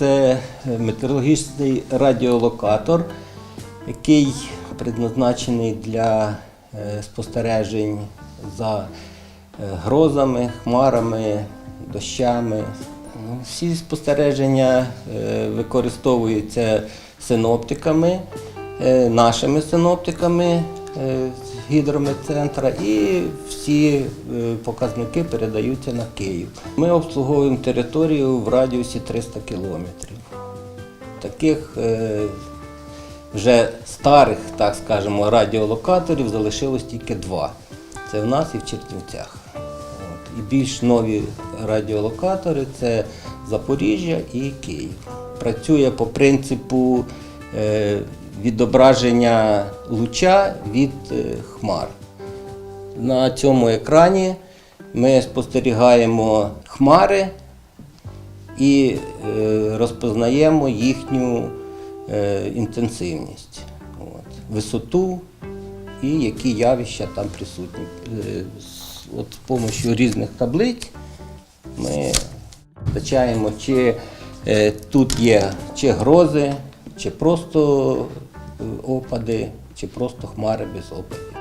це метеорологічний радіолокатор, який предназначений для е, спостережень за е, грозами, хмарами, дощами. Ну, Всі спостереження е, використовуються синоптиками, нашими синоптиками гідрометцентра і всі е, показники передаються на Київ. Ми обслуговуємо територію в радіусі 300 кілометрів. Таких е, вже старих, так скажемо, радіолокаторів залишилось тільки два. Це в нас і в Чернівцях. І більш нові радіолокатори це Запоріжжя і Київ. Працює по принципу е, відображення луча від е, хмар. На цьому екрані ми спостерігаємо хмари і е, розпознаємо їхню е, інтенсивність, от, висоту і які явища там присутні. От з допомогою різних таблиць ми визначаємо, чи тут є чи грози, чи просто опади, чи просто хмари без опадів.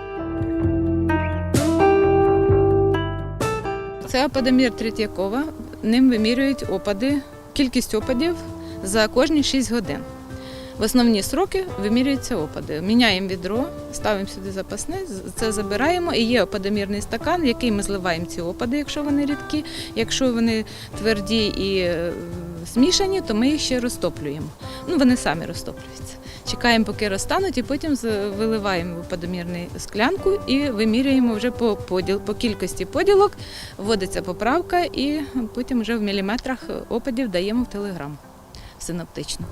Це опадомір Третьякова. Ним вимірюють опади, кількість опадів за кожні 6 годин. В основні сроки вимірюються опади. Міняємо відро, ставимо сюди запасне, це забираємо. І є опадомірний стакан, який ми зливаємо ці опади, якщо вони рідкі. Якщо вони тверді і е, змішані, то ми їх ще розтоплюємо. Ну, вони самі розтоплюються. Чекаємо, поки розтануть, і потім виливаємо в склянку і вимірюємо вже по поділ, по кількості поділок. Вводиться поправка, і потім вже в міліметрах опадів даємо в телеграм синоптично.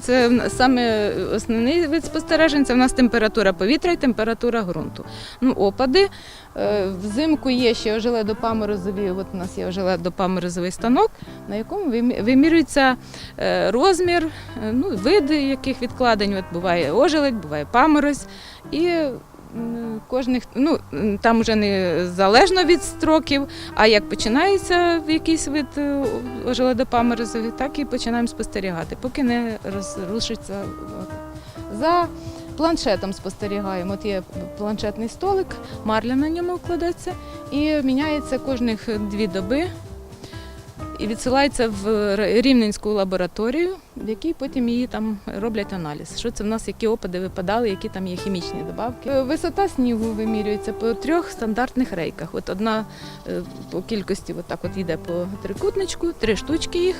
Це саме основний вид спостережень. Це в нас температура повітря і температура ґрунту. Ну, опади. Е, Взимку є ще ожеледопаморозові, от у нас є ожеледопаморозовий станок, на якому вимірюється е, розмір, е, ну, види яких відкладень. От буває ожеледь, буває паморозь. І кожних, ну, там вже не залежно від строків, а як починається якийсь вид е, ожеледопаморозові, так і починаємо спостерігати, поки не розрушиться. За планшетом спостерігаємо. От є планшетний столик, марля на ньому вкладеться і міняється кожних дві доби. І відсилається в Рівненську лабораторію, в якій потім її там роблять аналіз. Що це в нас, які опади випадали, які там є хімічні добавки. Е, Висота снігу вимірюється по трьох стандартних рейках. От одна е, по кількості, от от йде по трикутничку, три штучки їх,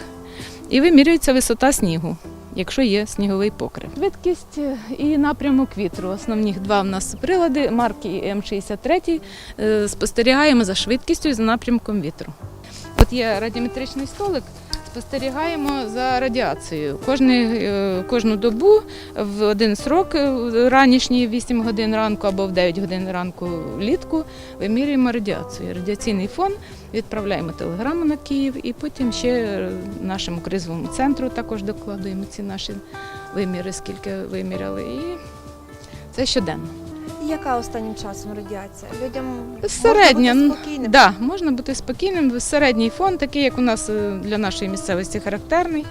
і вимірюється висота снігу. Якщо є сніговий покрив. Швидкість е, і напрямок вітру. Основні два в нас прилади марки М63. Е, Спостерігаємо за швидкістю і за напрямком вітру. От є радіометричний столик. Спостерігаємо за радіацією. Кожний, е, кожну добу в один срок е, ранішній 8 годин ранку або в 9 годин ранку влітку вимірюємо радіацію. Радіаційний фон відправляємо телеграму на Київ і потім ще нашому кризовому центру також докладуємо ці наші виміри, скільки виміряли. І це щоденно. Яка останнім часом радіація? Людям Середня, можна бути спокійним? Да, можна бути спокійним. Середній фон, такий, як у нас е, для нашої місцевості характерний.